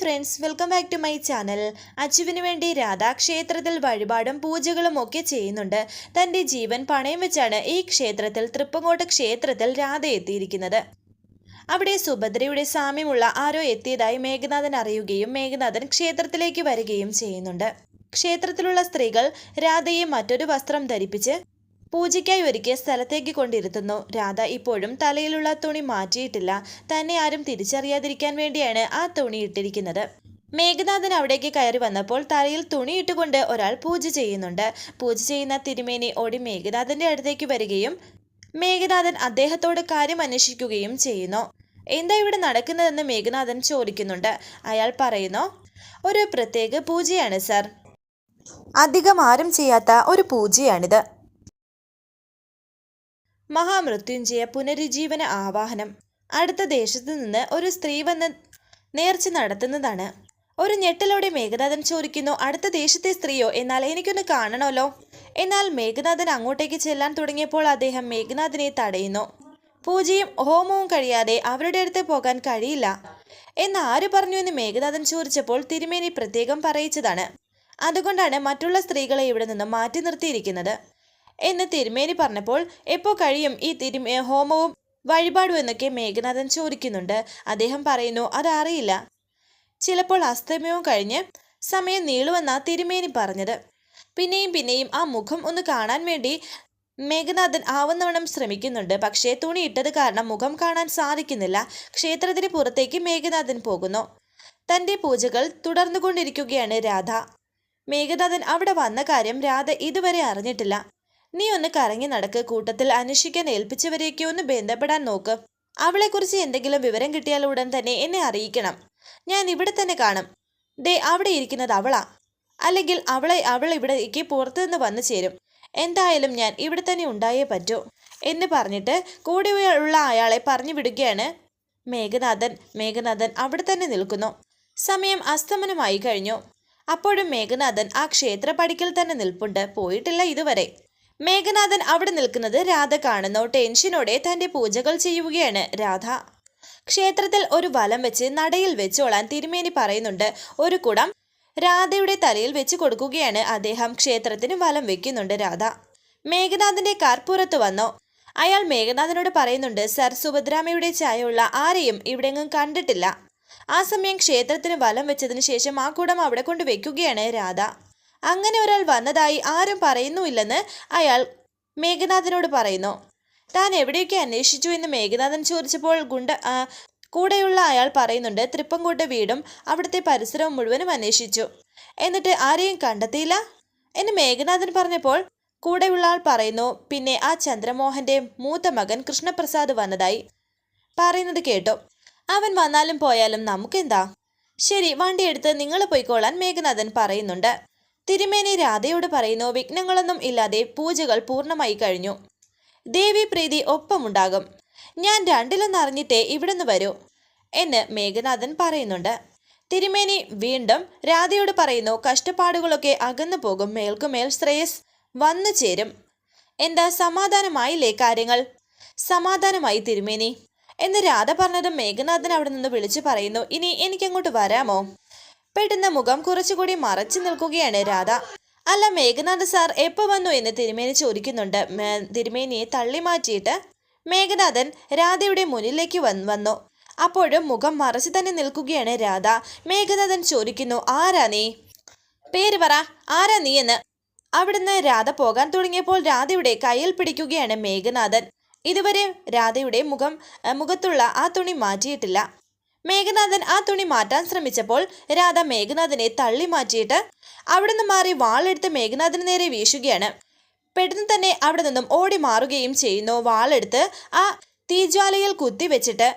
Friends welcome back to my channel അച്ചുവിന് വേണ്ടി രാധാക്ഷേത്രത്തിൽ വഴിപാടും പൂജകളും ഒക്കെ ചെയ്യുന്നുണ്ട്. തന്റെ ജീവൻ പണയം വെച്ചാണ് ഈ ക്ഷേത്രത്തിൽ തൃപ്പങ്ങോട്ട് ക്ഷേത്രത്തിൽ രാധ എത്തിയിരിക്കുന്നത്. അവിടെ സുഭദ്രയുടെ സാമ്യമുള്ള ആരോ എത്തിയതായി മേഘനാഥൻ അറിയുകയും മേഘനാഥൻ ക്ഷേത്രത്തിലേക്ക് വരികയും ചെയ്യുന്നുണ്ട്. ക്ഷേത്രത്തിലുള്ള സ്ത്രീകൾ രാധയെ മറ്റൊരു വസ്ത്രം ധരിപ്പിച്ച് പൂജയ്ക്കായി ഒരുക്കിയ സ്ഥലത്തേക്ക് കൊണ്ടിരുത്തുന്നു. രാധ ഇപ്പോഴും തലയിലുള്ള തുണി മാറ്റിയിട്ടില്ല. തന്നെ ആരും തിരിച്ചറിയാതിരിക്കാൻ വേണ്ടിയാണ് ആ തുണി ഇട്ടിരിക്കുന്നത്. മേഘനാഥൻ അവിടേക്ക് കയറി വന്നപ്പോൾ തലയിൽ തുണി ഇട്ടുകൊണ്ട് ഒരാൾ പൂജ ചെയ്യുന്നുണ്ട്. പൂജ ചെയ്യുന്ന തിരുമേനി ഓടി മേഘനാഥന്റെ അടുത്തേക്ക് വരികയും മേഘനാഥൻ അദ്ദേഹത്തോട് കാര്യം അന്വേഷിക്കുകയും ചെയ്യുന്നു. എന്താ ഇവിടെ നടക്കുന്നതെന്ന് മേഘനാഥൻ ചോദിക്കുന്നുണ്ട്. അയാൾ പറയുന്നു ഒരു പ്രത്യേക പൂജയാണ് സർ. അധികം ആരും ചെയ്യാത്ത ഒരു പൂജയാണിത്. മഹാമൃത്യുഞ്ജയ പുനരുജ്ജീവന ആവാഹനം. അടുത്ത ദേശത്തു നിന്ന് ഒരു സ്ത്രീ വന്ന് നേർച്ച നടത്തുന്നതാണ്. ഒരു ഞെട്ടലോടെ മേഘനാഥൻ ചോദിക്കുന്നു അടുത്ത ദേശത്തെ സ്ത്രീയോ? എന്നാൽ എനിക്കൊന്ന് കാണണമല്ലോ. എന്നാൽ മേഘനാഥൻ അങ്ങോട്ടേക്ക് ചെല്ലാൻ തുടങ്ങിയപ്പോൾ അദ്ദേഹം മേഘനാഥനെ തടയുന്നു. പൂജയും ഹോമവും കഴിയാതെ അവരുടെ അടുത്ത് പോകാൻ കഴിയില്ല. എന്ന് ആര് പറഞ്ഞു? എന്ന് മേഘനാഥൻ ചോദിച്ചപ്പോൾ തിരുമേനി പ്രത്യേകം പറയിച്ചതാണ്. അതുകൊണ്ടാണ് മറ്റുള്ള സ്ത്രീകളെ ഇവിടെ നിന്നും മാറ്റി നിർത്തിയിരിക്കുന്നത്. എന്ന് തിരുമേനി പറഞ്ഞപ്പോൾ എപ്പോൾ കഴിയും? ഈ തിരുമേ ഹോമവും വഴിപാടും എന്നൊക്കെ മേഘനാഥൻ ചോദിക്കുന്നുണ്ട്. അദ്ദേഹം പറയുന്നു അതറിയില്ല. ചിലപ്പോൾ അസ്തമയവും കഴിഞ്ഞ് സമയം നീളുമെന്നാ തിരുമേനി പറഞ്ഞത്. പിന്നെയും പിന്നെയും ആ മുഖം ഒന്ന് കാണാൻ വേണ്ടി മേഘനാഥൻ ആവുന്നവണ്ണം ശ്രമിക്കുന്നുണ്ട്. പക്ഷേ തുണി ഇട്ടത് കാരണം മുഖം കാണാൻ സാധിക്കുന്നില്ല. ക്ഷേത്രത്തിന് പുറത്തേക്ക് മേഘനാഥൻ പോകുന്നു. തന്റെ പൂജകൾ തുടർന്നുകൊണ്ടിരിക്കുകയാണ് രാധ. മേഘനാഥൻ അവിടെ വന്ന കാര്യം രാധ ഇതുവരെ അറിഞ്ഞിട്ടില്ല. നീ ഒന്ന് കറങ്ങി നടക്ക്. കൂട്ടത്തിൽ അന്വേഷിക്കാൻ ഏൽപ്പിച്ചവരെയൊക്കെ ഒന്ന് ബന്ധപ്പെടാൻ നോക്ക്. അവളെക്കുറിച്ച് എന്തെങ്കിലും വിവരം കിട്ടിയാൽ ഉടൻ തന്നെ എന്നെ അറിയിക്കണം. ഞാൻ ഇവിടെ തന്നെ കാണും. ദേ അവിടെ ഇരിക്കുന്നത് അവളാ. അല്ലെങ്കിൽ അവളെ അവൾ ഇവിടേക്ക് പുറത്തു നിന്ന് വന്നു ചേരും. എന്തായാലും ഞാൻ ഇവിടെ തന്നെ ഉണ്ടായേ പറ്റൂ എന്ന് പറഞ്ഞിട്ട് കൂടെ ഉള്ള അയാളെ പറഞ്ഞു വിടുകയാണ് മേഘനാഥൻ. മേഘനാഥൻ അവിടെ തന്നെ നിൽക്കുന്നു. സമയം അസ്തമനമായി കഴിഞ്ഞു. അപ്പോഴും മേഘനാഥൻ ആ ക്ഷേത്ര പടിക്കൽ തന്നെ നിൽപ്പുണ്ട്. പോയിട്ടില്ല ഇതുവരെ. മേഘനാഥൻ അവിടെ നിൽക്കുന്നത് രാധ കാണുന്നു ടെൻഷനോടെ തന്റെ പൂജകൾ ചെയ്യുകയാണ്. രാധ ക്ഷേത്രത്തിൽ ഒരു വലം വെച്ച് നടയിൽ വെച്ചോളാൻ തിരുമേനി പറയുന്നുണ്ട്. ഒരു കുടം രാധയുടെ തലയിൽ വെച്ച് കൊടുക്കുകയാണ്. അദ്ദേഹം ക്ഷേത്രത്തിന് വലം വെക്കുന്നുണ്ട്. രാധ മേഘനാഥന്റെ കാർ പുറത്തു വന്നു? അയാൾ മേഘനാഥനോട് പറയുന്നുണ്ട് സർ സുഭദ്രാമയുടെ ചായയുള്ള ആരെയും ഇവിടെങ്ങും കണ്ടിട്ടില്ല. ആ സമയം ക്ഷേത്രത്തിന് വലം വെച്ചതിന് ശേഷം ആ കുടം അവിടെ കൊണ്ട് വെക്കുകയാണ്. രാധ അങ്ങനെ ഒരാൾ വന്നതായി ആരും പറയുന്നുമില്ലെന്ന് അയാൾ മേഘനാഥനോട് പറയുന്നു. താൻ എവിടെയൊക്കെ അന്വേഷിച്ചു എന്ന് മേഘനാഥൻ ചോദിച്ചപ്പോൾ ഗുണ്ട കൂടെയുള്ള അയാൾ പറയുന്നുണ്ട് തൃപ്പങ്കോട്ട് വീടും അവിടുത്തെ പരിസരവും മുഴുവനും അന്വേഷിച്ചു. എന്നിട്ട് ആരെയും കണ്ടെത്തിയില്ല? എന്ന് മേഘനാഥൻ പറഞ്ഞപ്പോൾ കൂടെയുള്ള ആൾ പറയുന്നു പിന്നെ ആ ചന്ദ്രമോഹന്റെ മൂത്ത മകൻ കൃഷ്ണപ്രസാദ് വന്നതായി പറയുന്നത് കേട്ടു. അവൻ വന്നാലും പോയാലും നമുക്കെന്താ? ശരി വണ്ടി എടുത്ത് നിങ്ങൾ പോയിക്കോളാൻ മേഘനാഥൻ പറയുന്നുണ്ട്. തിരുമേനി രാധയോട് പറയുന്നു വിഘ്നങ്ങളൊന്നും ഇല്ലാതെ പൂജകൾ പൂർണമായി കഴിഞ്ഞു. ദേവി പ്രീതി ഒപ്പമുണ്ടാകും. ഞാൻ രണ്ടിലൊന്ന് അറിഞ്ഞിട്ടേ ഇവിടുന്ന് വരൂ എന്ന് മേഘനാഥൻ പറയുന്നുണ്ട്. തിരുമേനി വീണ്ടും രാധയോട് പറയുന്നു കഷ്ടപ്പാടുകളൊക്കെ അകന്നു പോകും മേൽക്കുമേൽ ശ്രേയസ് വന്നു ചേരും. എന്താ സമാധാനമായില്ലേ കാര്യങ്ങൾ? സമാധാനമായി തിരുമേനി എന്ന് രാധ പറഞ്ഞതും മേഘനാഥൻ അവിടെ നിന്ന് വിളിച്ചു പറയുന്നു ഇനി എനിക്കങ്ങോട്ട് വരാമോ? പെട്ടെന്ന് മുഖം കുറച്ചുകൂടി മറച്ചു നിൽക്കുകയാണ് രാധ. അല്ല മേഘനാഥ് സാർ എപ്പോൾ വന്നു എന്ന് തിരുമേനി ചോദിക്കുന്നുണ്ട്. തിരുമേനിയെ തള്ളി മാറ്റിയിട്ട് മേഘനാഥൻ രാധയുടെ മുന്നിലേക്ക് വന്ന് വന്നു. അപ്പോഴും മുഖം മറച്ചു തന്നെ നിൽക്കുകയാണ് രാധ. മേഘനാഥൻ ചോദിക്കുന്നു ആരാ നീ? പേര് പറ. ആരാ നീ എന്ന്? അവിടുന്ന് രാധ പോകാൻ തുടങ്ങിയപ്പോൾ രാധയുടെ കയ്യിൽ പിടിക്കുകയാണ് മേഘനാഥൻ. ഇതുവരെ രാധയുടെ മുഖം മുഖത്തുള്ള ആ തുണി മാറ്റിയിട്ടില്ല. മേഘനാഥൻ ആ തുണി മാറ്റാൻ ശ്രമിച്ചപ്പോൾ രാധ മേഘനാഥനെ തള്ളി മാറ്റിയിട്ട് അവിടെ നിന്ന് മാറി വാളെടുത്ത് മേഘനാഥന് നേരെ വീശുകയാണ്. പെട്ടെന്ന് തന്നെ അവിടെ നിന്നും ഓടി മാറുകയും ചെയ്യുന്നു. വാളെടുത്ത് ആ തീജ്വാലയിൽ കുത്തിവെച്ചിട്ട്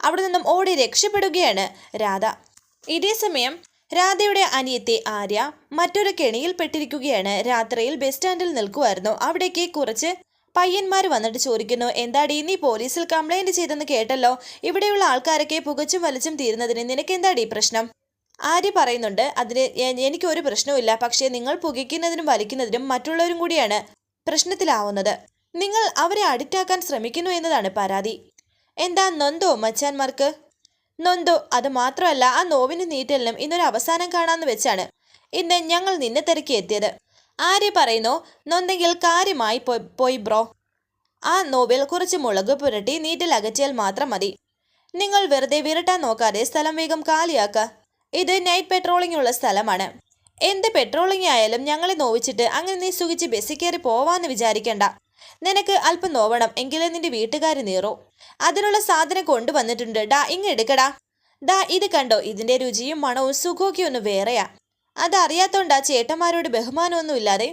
അവിടെ നിന്നും ഓടി രക്ഷപ്പെടുകയാണ് രാധ. ഇതേ സമയം രാധയുടെ അനിയത്തെ ആര്യ മറ്റൊരു കെണിയിൽ പെട്ടിരിക്കുകയാണ്. രാത്രിയിൽ ബസ് സ്റ്റാൻഡിൽ നിൽക്കുമായിരുന്നു അവിടേക്ക് കുറച്ച് പയ്യന്മാർ വന്നിട്ട് ചോദിക്കുന്നു എന്താടി നീ പോലീസിൽ കംപ്ലൈന്റ് ചെയ്തെന്ന് കേട്ടല്ലോ? ഇവിടെയുള്ള ആൾക്കാരൊക്കെ പുകച്ചും വലിച്ചും തീരുന്നതിന് നിനക്ക് എന്താടി പ്രശ്നം? ആര്യ പറയുന്നുണ്ട് അതിന് എനിക്കൊരു പ്രശ്നവുമില്ല പക്ഷേ നിങ്ങൾ പുകയ്ക്കുന്നതിനും വലിക്കുന്നതിനും മറ്റുള്ളവരും കൂടിയാണ് പ്രശ്നത്തിലാവുന്നത്. നിങ്ങൾ അവരെ അഡിക്റ്റാക്കാൻ ശ്രമിക്കുന്നു എന്നതാണ് പരാതി. എന്താ നൊന്തോ മച്ചാന്മാർക്ക്? നൊന്തോ അത് മാത്രമല്ല ആ നോവിന് നീറ്റലിനും ഇന്നൊരു അവസാനം കാണാമെന്ന് വെച്ചാണ്. ഇന്ന് ഞങ്ങൾ നിന്നെ തിരക്കി എത്തിയത് ആര്യ പറയുന്നു? നൊന്തെങ്കിൽ കാര്യമായി പോയി- ബ്രോ. ആ നോവിൽ കുറച്ച് മുളക് പുരട്ടി നീറ്റിൽ അകറ്റിയാൽ മാത്രം മതി. നിങ്ങൾ വെറുതെ വിരട്ടാൻ നോക്കാതെ സ്ഥലം വേഗം കാലിയാക്ക. ഇത് നൈറ്റ് പെട്രോളിംഗ് ഉള്ള സ്ഥലമാണ്. എന്ത് പെട്രോളിംഗ് ആയാലും ഞങ്ങളെ നോവിച്ചിട്ട് അങ്ങനെ നീ സുഖിച്ച് ബസ്സിൽ കയറി പോവാന്ന് വിചാരിക്കണ്ട. നിനക്ക് അല്പം നോവണം എങ്കിലേ നിന്റെ വീട്ടുകാർ നീറൂ. അതിനുള്ള സാധനം കൊണ്ടുവന്നിട്ടുണ്ട്. ഡാ ഇങ്ങ് എടുക്കടാ. ഡാ ഇത് കണ്ടോ? ഇതിന്റെ രുചിയും മണവും സുഖമൊക്കെ ഒന്ന് വേറെയാ. അതറിയാത്തോണ്ടാ ചേട്ടന്മാരോട് ബഹുമാനമൊന്നും ഇല്ലാതെ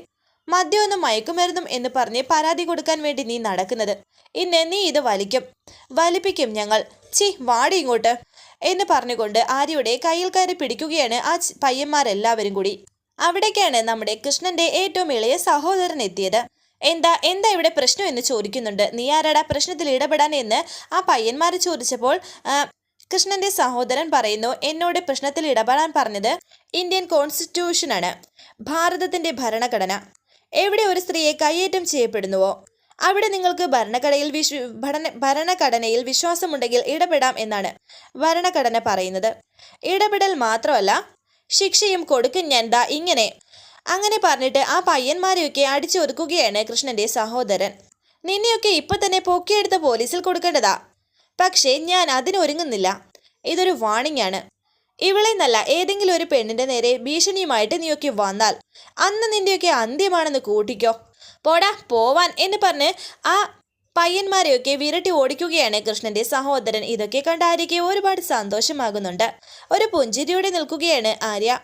മദ്യമൊന്നും മയക്കുമരുന്നും എന്ന് പറഞ്ഞ് പരാതി കൊടുക്കാൻ വേണ്ടി നീ നടക്കുന്നത്. ഇന്ന് നീ ഇത് വലിക്കും. വലിപ്പിക്കും ഞങ്ങൾ. ചി വാടി ഇങ്ങോട്ട്. എന്ന് പറഞ്ഞുകൊണ്ട് ആര്യയുടെ കയ്യിൽ കയറി പിടിക്കുകയാണ് ആ പയ്യന്മാരെല്ലാവരും കൂടി. അവിടേക്കാണ് നമ്മുടെ കൃഷ്ണന്റെ ഏറ്റവും ഇളയ സഹോദരൻ എത്തിയത്. എന്താ എന്താ ഇവിടെ പ്രശ്നം എന്ന് ചോദിക്കുന്നുണ്ട്. നീ ആരാടാ പ്രശ്നത്തിൽ ഇടപെടാൻ എന്ന് ആ പയ്യന്മാർ ചോദിച്ചപ്പോൾ ആ, കൃഷ്ണന്റെ സഹോദരൻ പറയുന്നു എന്നോട് പ്രശ്നത്തിൽ ഇടപെടാൻ പറഞ്ഞത് ഇന്ത്യൻ കോൺസ്റ്റിറ്റ്യൂഷനാണ്. ഭാരതത്തിന്റെ ഭരണഘടന. എവിടെ ഒരു സ്ത്രീയെ കയ്യേറ്റം ചെയ്യപ്പെടുന്നുവോ അവിടെ നിങ്ങൾക്ക് ഭരണഘടനയിൽ വിശ്വ ഭരണ ഭരണഘടനയിൽ വിശ്വാസമുണ്ടെങ്കിൽ ഇടപെടാം എന്നാണ് ഭരണഘടന പറയുന്നത്. ഇടപെടൽ മാത്രമല്ല ശിക്ഷയും കൊടുക്കും ഞാൻ ദാ ഇങ്ങനെ. അങ്ങനെ പറഞ്ഞിട്ട് ആ പയ്യന്മാരെയൊക്കെ അടിച്ചൊതുക്കുകയാണ് കൃഷ്ണന്റെ സഹോദരൻ. നിന്നെയൊക്കെ ഇപ്പൊ തന്നെ പൊക്കിയെടുത്ത് പോലീസിൽ കൊടുക്കേണ്ടതാ? പക്ഷേ ഞാൻ അതിനൊരുങ്ങുന്നില്ല ഇതൊരു വാണിംഗ് ആണ്. ഇവളെ നല്ല ഏതെങ്കിലും ഒരു പെണ്ണിന്റെ നേരെ ഭീഷണിയുമായിട്ട് നീയൊക്കെ വന്നാൽ അന്ന് നിന്റെയൊക്കെ അന്ത്യമാണെന്ന് കൂട്ടിക്കോ. പോടാ പോവാൻ എന്ന് പറഞ്ഞ് ആ പയ്യന്മാരെയൊക്കെ വിരട്ടി ഓടിക്കുകയാണ് കൃഷ്ണന്റെ സഹോദരൻ. ഇതൊക്കെ കണ്ട് ആര്യയ്ക്ക് ഒരുപാട് സന്തോഷമാകുന്നുണ്ട്. ഒരു പുഞ്ചിരിയോടെ നിൽക്കുകയാണ് ആര്യ.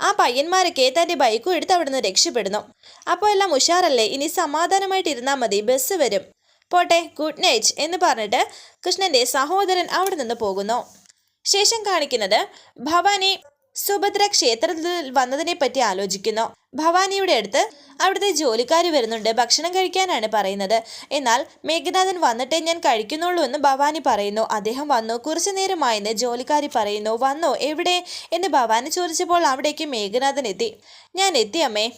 ആ പയ്യന്മാരൊക്കെ തന്റെ ബൈക്കും എടുത്ത് അവിടുന്ന് രക്ഷപ്പെടുന്നു. അപ്പോൾ എല്ലാം ഉഷാറല്ലേ? ഇനി സമാധാനമായിട്ട് ഇരുന്നാൽ മതി. ബസ് വരും. പോട്ടെ ഗുഡ് നൈറ്റ് എന്ന് പറഞ്ഞിട്ട് കൃഷ്ണന്റെ സഹോദരൻ അവിടെ നിന്ന് പോകുന്നു. ശേഷം കാണിക്കുന്നത് ഭവാനി സുഭദ്ര ക്ഷേത്രത്തിൽ വന്നതിനെ പറ്റി ആലോചിക്കുന്നു. ഭവാനിയുടെ അടുത്ത് അവിടുത്തെ ജോലിക്കാർ വരുന്നുണ്ട് ഭക്ഷണം കഴിക്കാനാണ് പറയുന്നത്. എന്നാൽ മേഘനാഥൻ വന്നിട്ടേ ഞാൻ കഴിക്കുന്നുള്ളൂ എന്ന് ഭവാനി പറയുന്നു. അദ്ദേഹം വന്നു കുറച്ചു നേരമായെന്ന് ജോലിക്കാരി പറയുന്നു. വന്നോ എവിടെ? എന്ന് ഭവാനി ചോദിച്ചപ്പോൾ അവിടേക്ക് മേഘനാഥൻ എത്തി. ഞാൻ എത്തി അമ്മേ.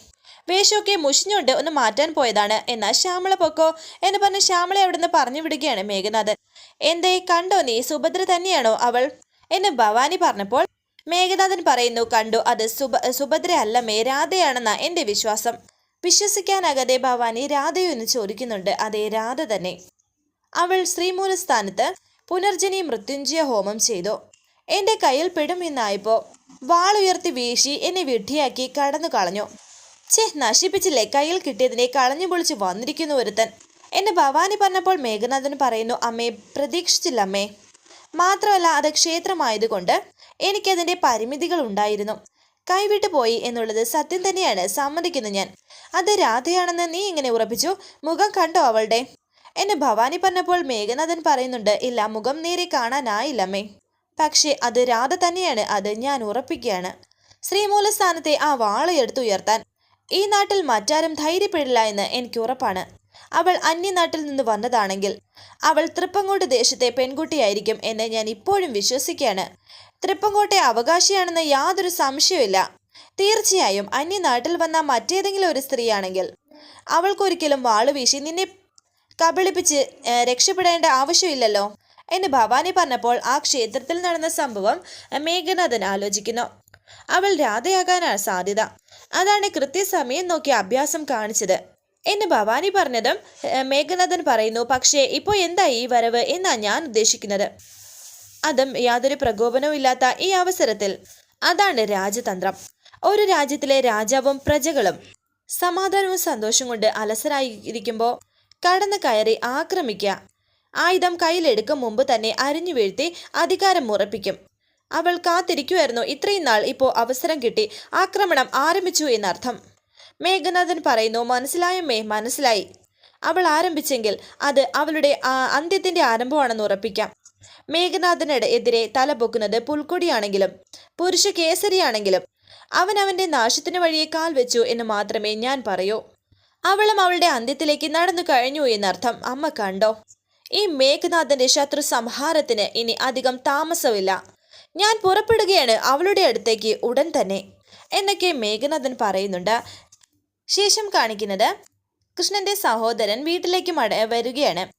വേഷമൊക്കെ മുഷിഞ്ഞുകൊണ്ട് ഒന്ന് മാറ്റാൻ പോയതാണ്. എന്നാൽ ശ്യാമള പൊക്കോ എന്ന് പറഞ്ഞ് ശ്യാമളെ അവിടുന്ന് പറഞ്ഞു വിടുകയാണ് മേഘനാഥൻ. എന്തേ കണ്ടോ നീ? സുഭദ്ര തന്നെയാണോ അവൾ? എന്ന് ഭവാനി പറഞ്ഞപ്പോൾ മേഘനാഥൻ പറയുന്നു കണ്ടു. അത് സുഭ സുഭദ്ര മേ രാധയാണെന്ന എന്റെ വിശ്വാസം. വിശ്വസിക്കാനാകാതെ ഭവാനി രാധയോ എന്ന് ചോദിക്കുന്നുണ്ട്. അതേ രാധ തന്നെ. അവൾ ശ്രീമൂലസ്ഥാനത്ത് പുനർജനി മൃത്യുഞ്ജയ ഹോമം ചെയ്തു. എന്റെ കയ്യിൽ പെടും എന്നായപ്പോൾ വാളുയർത്തി വീശി എന്നെ വിഡ്ഢിയാക്കി കടന്നു കളഞ്ഞു ഛേ നശിപ്പിച്ചില്ലേ? കയ്യിൽ കിട്ടിയതിനെ കളഞ്ഞു പൊളിച്ച് വന്നിരിക്കുന്നു ഒരുത്തൻ. എന്നെ ഭവാനി പറഞ്ഞപ്പോൾ മേഘനാഥൻ പറയുന്നു അമ്മേ പ്രതീക്ഷിച്ചില്ല അമ്മേ മാത്രമല്ല അത് ക്ഷേത്രമായതുകൊണ്ട് എനിക്കതിന്റെ പരിമിതികൾ ഉണ്ടായിരുന്നു. കൈവിട്ടു പോയി എന്നുള്ളത് സത്യം തന്നെയാണ് സമ്മതിക്കുന്നു ഞാൻ. അത് രാധയാണെന്ന് നീ ഇങ്ങനെ ഉറപ്പിച്ചു? മുഖം കണ്ടോ അവളുടെ? എന്നെ ഭവാനി പറഞ്ഞപ്പോൾ മേഘനാഥൻ പറയുന്നുണ്ട് ഇല്ല മുഖം നേരെ കാണാനായില്ലമ്മേ. പക്ഷേ അത് രാധ തന്നെയാണ് അത് ഞാൻ ഉറപ്പിക്കുകയാണ്. ശ്രീമൂലസ്ഥാനത്തെ ആ വാൾ എടുത്തുയർത്താൻ ഈ നാട്ടിൽ മറ്റാരും ധൈര്യപ്പെടില്ല എന്ന് എനിക്ക് ഉറപ്പാണ്. അവൾ അന്യനാട്ടിൽ നിന്ന് വന്നതാണെങ്കിൽ അവൾ തൃപ്പങ്കോട്ട് ദേശത്തെ പെൺകുട്ടിയായിരിക്കും എന്ന് ഞാൻ ഇപ്പോഴും വിശ്വസിക്കുകയാണ്. തൃപ്പങ്കോട്ടെ അവകാശിയാണെന്ന് യാതൊരു സംശയവുമില്ല തീർച്ചയായും അന്യനാട്ടിൽ വന്ന മറ്റേതെങ്കിലും ഒരു സ്ത്രീയാണെങ്കിൽ അവൾക്കൊരിക്കലും വാളുവീശി നിന്നെ കബളിപ്പിച്ച് രക്ഷപ്പെടേണ്ട ആവശ്യമില്ലല്ലോ എന്ന് ഭവാനി പറഞ്ഞപ്പോൾ ആ ക്ഷേത്രത്തിൽ നടന്ന സംഭവം മേഘനാഥൻ ആലോചിക്കുന്നു. അവൾ രാധയാകാനാണ് സാധ്യത. അതാണ് കൃത്യസമയം നോക്കി അഭ്യാസം കാണിച്ചത്. എന്ന് ഭവാനി പറഞ്ഞതും മേഘനാഥൻ പറയുന്നു പക്ഷേ ഇപ്പോൾ എന്താ ഈ വരവ് എന്നാ ഞാൻ ഉദ്ദേശിക്കുന്നത്? അതും യാതൊരു പ്രകോപനവും ഇല്ലാത്ത ഈ അവസരത്തിൽ. അതാണ് രാജതന്ത്രം. ഒരു രാജ്യത്തിലെ രാജാവും പ്രജകളും സമാധാനവും സന്തോഷം കൊണ്ട് അലസരായിരിക്കുമ്പോൾ കടന്നു കയറി ആക്രമിക്കുക ആയുധം കയ്യിലെടുക്കും മുമ്പ് തന്നെ അരിഞ്ഞു വീഴ്ത്തി അധികാരം ഉറപ്പിക്കും. അവൾ കാത്തിരിക്കുമായിരുന്നു ഇത്രയും നാൾ ഇപ്പോൾ അവസരം കിട്ടി. ആക്രമണം ആരംഭിച്ചു എന്നർത്ഥം. മേഘനാഥൻ പറയുന്നു മനസ്സിലായമ്മേ മനസ്സിലായി. അവൾ ആരംഭിച്ചെങ്കിൽ അത് അവളുടെ അന്ത്യത്തിന്റെ ആരംഭമാണെന്ന് ഉറപ്പിക്കാം. മേഘനാഥനയുടെ എതിരെ തല പൊക്കുന്നത് പുൽക്കൊടിയാണെങ്കിലും പുരുഷ കേസരിയാണെങ്കിലും അവൻ അവന്റെ നാശത്തിന് വഴിയെ കാൽ വെച്ചു എന്ന് മാത്രമേ ഞാൻ പറയൂ. അവളും അവളുടെ അന്ത്യത്തിലേക്ക് നടന്നു കഴിഞ്ഞു എന്നർത്ഥം. അമ്മ കണ്ടോ? ഈ മേഘനാഥന്റെ ശത്രു സംഹാരത്തിന് ഇനി അധികം താമസമില്ല. ഞാൻ പുറപ്പെടുകയാണ് അവളുടെ അടുത്തേക്ക് ഉടൻ തന്നെ. എന്നൊക്കെ മേഘനാഥൻ പറയുന്നുണ്ട്. ശേഷം കാണിക്കുന്നത് കൃഷ്ണന്റെ സഹോദരൻ വീട്ടിലേക്ക് മട വരികയാണ്.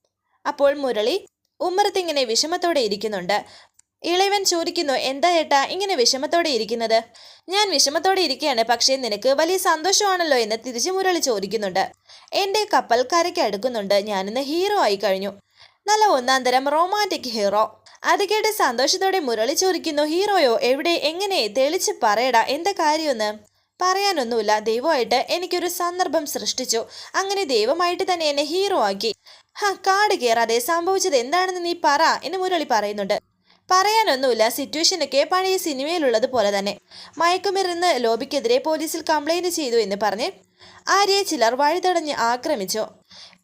അപ്പോൾ മുരളി ഉമ്മറത്തിങ്ങനെ വിഷമത്തോടെ ഇരിക്കുന്നുണ്ട്. ഇളയവൻ ചോദിക്കുന്നു എന്താ ഏട്ടാ ഇങ്ങനെ വിഷമത്തോടെ ഇരിക്കുന്നത്? ഞാൻ വിഷമത്തോടെ ഇരിക്കുകയാണ് പക്ഷേ നിനക്ക് വലിയ സന്തോഷമാണല്ലോ എന്ന് തിരിച്ചു മുരളി ചോദിക്കുന്നുണ്ട്. എന്റെ കപ്പൽ കരയ്ക്ക് അടുക്കുന്നുണ്ട്. ഞാനിന്ന് ഹീറോ ആയി കഴിഞ്ഞു. നല്ല ഒന്നാം തരം റൊമാന്റിക് ഹീറോ അത് കേട്ട് സന്തോഷത്തോടെ മുരളി ചോദിക്കുന്നു ഹീറോയോ എവിടെ? എങ്ങനെ? തെളിച്ച് പറയടാ എന്താ കാര്യമെന്ന്? പറയാനൊന്നുമില്ല. ദൈവമായിട്ട് എനിക്കൊരു സന്ദർഭം സൃഷ്ടിച്ചു. അങ്ങനെ ദൈവമായിട്ട് തന്നെ എന്നെ ഹീറോ ആക്കി. ഹാ കാട് കയറാതെ സംഭവിച്ചത് എന്താണെന്ന് നീ പറ എന്ന് മുരളി പറയുന്നുണ്ട്. പറയാനൊന്നുമില്ല. സിറ്റുവേഷനൊക്കെ പഴയ സിനിമയിലുള്ളത് പോലെ തന്നെ. മയക്കുമരുന്ന് ലോബിക്കെതിരെ പോലീസിൽ കംപ്ലൈന്റ് ചെയ്തു എന്ന് പറഞ്ഞ് ആര്യയെ ചിലർ വഴിതടഞ്ഞ് ആക്രമിച്ചു.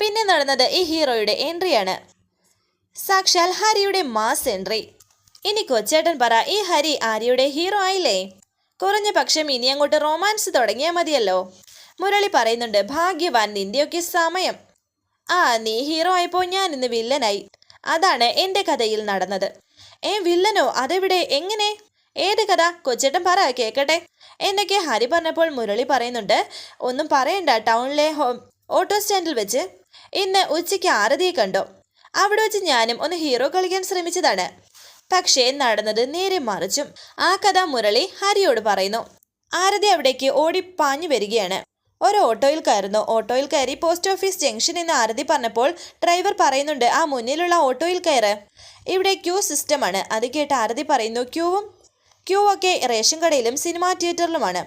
പിന്നെ നടന്നത് ഈ ഹീറോയുടെ എൻട്രിയാണ്. സാക്ഷാൽ ഹരിയുടെ മാസ് എൻട്രി. ഇനി കൊച്ചേട്ടൻ പറ ഈ ഹരി ആര്യയുടെ ഹീറോ ആയില്ലേ? കുറഞ്ഞ പക്ഷം ഇനി അങ്ങോട്ട് റൊമാൻസ് തുടങ്ങിയാൽ മതിയല്ലോ. മുരളി പറയുന്നുണ്ട് ഭാഗ്യവാൻ നിന്റെയൊക്കെ സമയം. ആ നീ ഹീറോ ആയപ്പോൾ ഞാൻ ഇന്ന് വില്ലനായി. അതാണ് എന്റെ കഥയിൽ നടന്നത്. ഏ വില്ലനോ? അതെവിടെ? എങ്ങനെ? ഏത് കഥ? കൊച്ചേട്ടൻ പറ കേക്കട്ടെ. എന്നൊക്കെ ഹരി പറഞ്ഞപ്പോൾ മുരളി പറയുന്നുണ്ട് ഒന്നും പറയണ്ട ടൗണിലെ ഓട്ടോ സ്റ്റാൻഡിൽ വെച്ച്. ഇന്ന് ഉച്ചയ്ക്ക് ആരതിയെ കണ്ടു. അവിടെ വെച്ച് ഞാനും ഒന്ന് ഹീറോ കളിക്കാൻ ശ്രമിച്ചതാണ്. പക്ഷേ നടന്നത് നേരെ മറിച്ചും. ആ കഥ മുരളി ഹരിയോട് പറയുന്നു. ആരതി അവിടേക്ക് ഓടി പാഞ്ഞു വരികയാണ്. ഒരു ഓട്ടോയിൽ കയറുന്നു. ഓട്ടോയിൽ കയറി പോസ്റ്റ് ഓഫീസ് ജംഗ്ഷൻ എന്ന് ആരതി പറഞ്ഞപ്പോൾ ഡ്രൈവർ പറയുന്നുണ്ട് ആ മുന്നിലുള്ള ഓട്ടോയിൽ കയറ്. ഇവിടെ ക്യൂ സിസ്റ്റമാണ്. അത് കേട്ട് ആരതി പറയുന്നു ക്യൂവും? ക്യൂ ഒക്കെ റേഷൻ കടയിലും സിനിമാ തിയേറ്ററിലുമാണ്.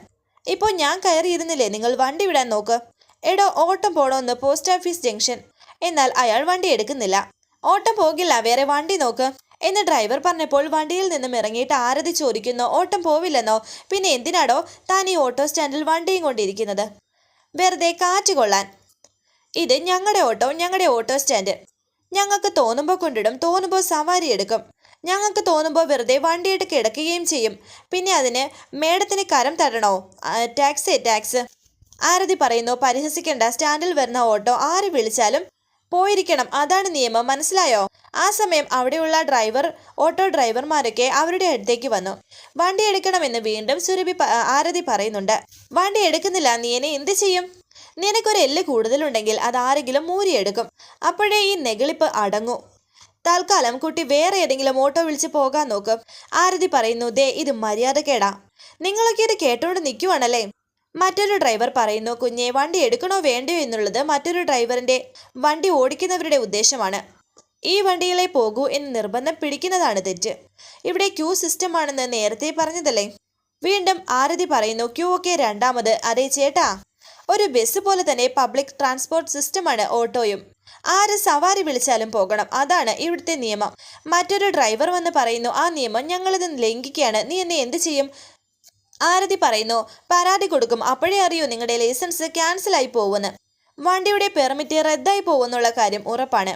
ഇപ്പോൾ ഞാൻ കയറിയിരുന്നില്ലേ? നിങ്ങൾ വണ്ടി വിടാൻ നോക്ക്. എടോ ഓട്ടം പോണോന്ന് പോസ്റ്റ് ഓഫീസ് ജംഗ്ഷൻ. എന്നാൽ അയാൾ വണ്ടി എടുക്കുന്നില്ല. ഓട്ടം പോകില്ല വേറെ വണ്ടി നോക്ക് എന്ന് ഡ്രൈവർ പറഞ്ഞപ്പോൾ വണ്ടിയിൽ നിന്നും ഇറങ്ങിയിട്ട് ആരതി ചോദിക്കുന്നു ഓട്ടം പോവില്ലെന്നോ? പിന്നെ എന്തിനാടോ താൻ ഈ ഓട്ടോ സ്റ്റാൻഡിൽ വണ്ടിയും കൊണ്ടിരിക്കുന്നത്? വെറുതെ കാറ്റ് കൊള്ളാൻ. ഇത് ഞങ്ങളുടെ ഓട്ടോ ഞങ്ങളുടെ ഓട്ടോ സ്റ്റാൻഡ്. ഞങ്ങൾക്ക് തോന്നുമ്പോൾ കൊണ്ടിടും തോന്നുമ്പോൾ സവാരി എടുക്കും. ഞങ്ങൾക്ക് തോന്നുമ്പോൾ വെറുതെ വണ്ടിയിട്ട് കിടക്കുകയും ചെയ്യും. പിന്നെ അതിന് മേഡത്തിന് കരം തരണോ? ടാക്സേ ടാക്സ്. ആരതി പറയുന്നു പരിഹസിക്കേണ്ട സ്റ്റാൻഡിൽ വരുന്ന ഓട്ടോ ആര് വിളിച്ചാലും പോയിരിക്കണം. അതാണ് നിയമം. മനസ്സിലായോ? ആ സമയം അവിടെയുള്ള ഡ്രൈവർ ഓട്ടോ ഡ്രൈവർമാരൊക്കെ അവരുടെ അടുത്തേക്ക് വന്നു. വണ്ടി എടുക്കണമെന്ന് വീണ്ടും സുരഭി ആരതി പറയുന്നുണ്ട്. വണ്ടി എടുക്കുന്നില്ല. നീ എന്നെ എന്ത് ചെയ്യും? നിനക്കൊരു എല്ല് കൂടുതലുണ്ടെങ്കിൽ അത് ആരെങ്കിലും മൂരിയെടുക്കും അപ്പോഴേ ഈ നെഗളിപ്പ് അടങ്ങൂ. തൽക്കാലം കുട്ടി വേറെ ഏതെങ്കിലും ഓട്ടോ വിളിച്ച് പോകാൻ നോക്കും. ആരതി പറയുന്നു ദേ ഇത് മര്യാദക്കേടാ. നിങ്ങളൊക്കെ ഇത് കേട്ടോണ്ട് നിൽക്കുവാണല്ലേ മറ്റൊരു ഡ്രൈവർ പറയുന്നു കുഞ്ഞെ വണ്ടി എടുക്കണോ വേണ്ടയോ എന്നുള്ളത് മറ്റൊരു ഡ്രൈവറിന്റെ വണ്ടി ഓടിക്കുന്നവരുടെ ഉദ്ദേശമാണ്. ഈ വണ്ടിയിലെ പോകൂ എന്ന് നിർബന്ധം പിടിക്കുന്നതാണ് തെറ്റ്. ഇവിടെ ക്യൂ സിസ്റ്റം ആണെന്ന് നേരത്തെ പറഞ്ഞതല്ലേ? വീണ്ടും ആരതി പറയുന്നു ക്യൂ ഒക്കെ രണ്ടാമത്. അതേ ചേട്ടാ. ഒരു ബസ് പോലെ തന്നെ പബ്ലിക് ട്രാൻസ്പോർട്ട് സിസ്റ്റമാണ് ഓട്ടോയും. ആര് സവാരി വിളിച്ചാലും പോകണം. അതാണ് ഇവിടുത്തെ നിയമം. മറ്റൊരു ഡ്രൈവർ വന്ന് പറയുന്നു ആ നിയമം ഞങ്ങളിത് ലംഘിക്കുകയാണ്. നീ എന്നെ എന്ത് ചെയ്യും? ആരതി പറയുന്നു പരാതി കൊടുക്കും. അപ്പോഴേ അറിയൂ നിങ്ങളുടെ ലൈസൻസ് ക്യാൻസൽ ആയി പോകുമെന്ന്. വണ്ടിയുടെ പെർമിറ്റ് റദ്ദായി പോകുമെന്നുള്ള കാര്യം ഉറപ്പാണ്.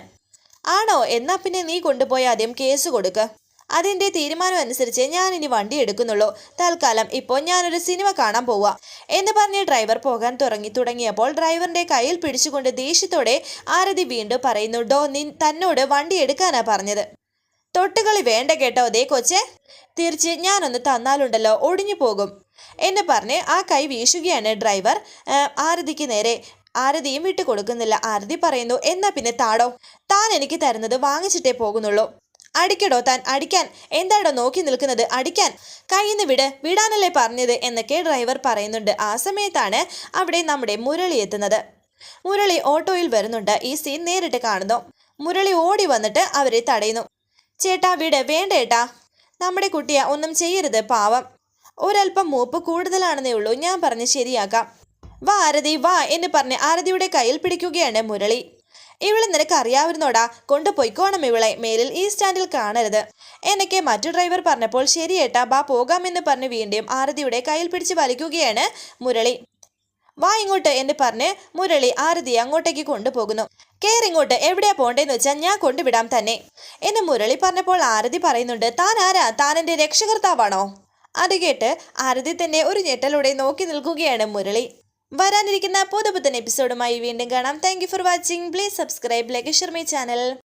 ആണോ? എന്നാ പിന്നെ നീ കൊണ്ടുപോയി ആദ്യം കേസ് കൊടുക്ക്. അതിന്റെ തീരുമാനം അനുസരിച്ച് ഞാൻ ഇനി വണ്ടി എടുക്കുന്നുള്ളൂ. തൽക്കാലം ഇപ്പോൾ ഞാനൊരു സിനിമ കാണാൻ പോവാ. എന്ന് പറഞ്ഞ് ഡ്രൈവർ പോകാൻ തുടങ്ങി. തുടങ്ങിയപ്പോൾ ഡ്രൈവറിന്റെ കയ്യിൽ പിടിച്ചുകൊണ്ട് ദേഷ്യത്തോടെ ആരതി വീണ്ടും പറയുന്നു ഡോ നിൻ തന്നോട് വണ്ടി എടുക്കാനാ പറഞ്ഞത്. തൊട്ടുകളി വേണ്ട കേട്ടോ അതേ കൊച്ചെ. തിരിച്ച് ഞാനൊന്ന് തന്നാലുണ്ടല്ലോ ഒടിഞ്ഞു പോകും. എന്ന് പറഞ്ഞ് ആ കൈ വീശുകയാണ് ഡ്രൈവർ. ആരതിക്ക് നേരെ. ആരതിയും വിട്ടു കൊടുക്കുന്നില്ല. ആരതി പറയുന്നു എന്നാ പിന്നെ താടോ. താൻ എനിക്ക് തരുന്നത് വാങ്ങിച്ചിട്ടേ പോകുന്നുള്ളൂ. അടിക്കടോ താൻ അടിക്കാൻ. എന്താടോ നോക്കി നിൽക്കുന്നത്? അടിക്കാൻ. കയ്യിന്ന് വിട് വിടാനല്ലേ പറഞ്ഞത്? എന്നൊക്കെ ഡ്രൈവർ പറയുന്നുണ്ട്. ആ സമയത്താണ് അവിടെ നമ്മുടെ മുരളി എത്തുന്നത്. മുരളി ഓട്ടോയിൽ വരുന്നുണ്ട്. ഈ സീൻ നേരിട്ട് കാണുന്നു. മുരളി ഓടി വന്നിട്ട് അവരെ തടയുന്നു. ചേട്ടാ വിട്. വേണ്ട ഏട്ടാ. നമ്മുടെ കുട്ടിയെ ഒന്നും ചെയ്യരുത് പാവം. ഒരല്പം മൂപ്പ് കൂടുതലാണെന്നേ ഉള്ളൂ. ഞാൻ പറഞ്ഞ് ശരിയാക്കാം. വാ ആരതി വാ എന്ന് പറഞ്ഞ് ആരതിയുടെ കയ്യിൽ പിടിക്കുകയാണ് മുരളി. ഇവളെ നിനക്ക് അറിയാവുന്നോടാ. കൊണ്ടുപോയിക്കോണം ഇവളെ. മേലിൽ ഈ സ്റ്റാൻഡിൽ കാണരുത്. എന്നൊക്കെ മറ്റു ഡ്രൈവർ പറഞ്ഞപ്പോൾ ശരിയേട്ടാ ബാ പോകാമെന്ന് പറഞ്ഞ് വീണ്ടും ആരതിയുടെ കയ്യിൽ പിടിച്ച് വലിക്കുകയാണ് മുരളി. വാ ഇങ്ങോട്ട് എന്ന് പറഞ്ഞ് മുരളി ആരതിയെ അങ്ങോട്ടേക്ക് കൊണ്ടുപോകുന്നു. കേറിങ്ങോട്ട് എവിടെയാ പോണ്ടേന്ന് വെച്ചാൽ ഞാൻ കൊണ്ടുവിടാം തന്നെ. എന്ന് മുരളി പറഞ്ഞപ്പോൾ ആരതി പറയുന്നുണ്ട് താൻ ആരാ? താൻ എന്റെ രക്ഷകർത്താവാണോ? അത് കേട്ട് ആരതി തന്നെ ഒരു ഞെട്ടലൂടെ നോക്കി നിൽക്കുകയാണ് മുരളി. വരാനിരിക്കുന്ന പുതുപുത്തൻ എപ്പിസോഡുമായി വീണ്ടും കാണാം. Thank for watching please subscribe like Sharmi channel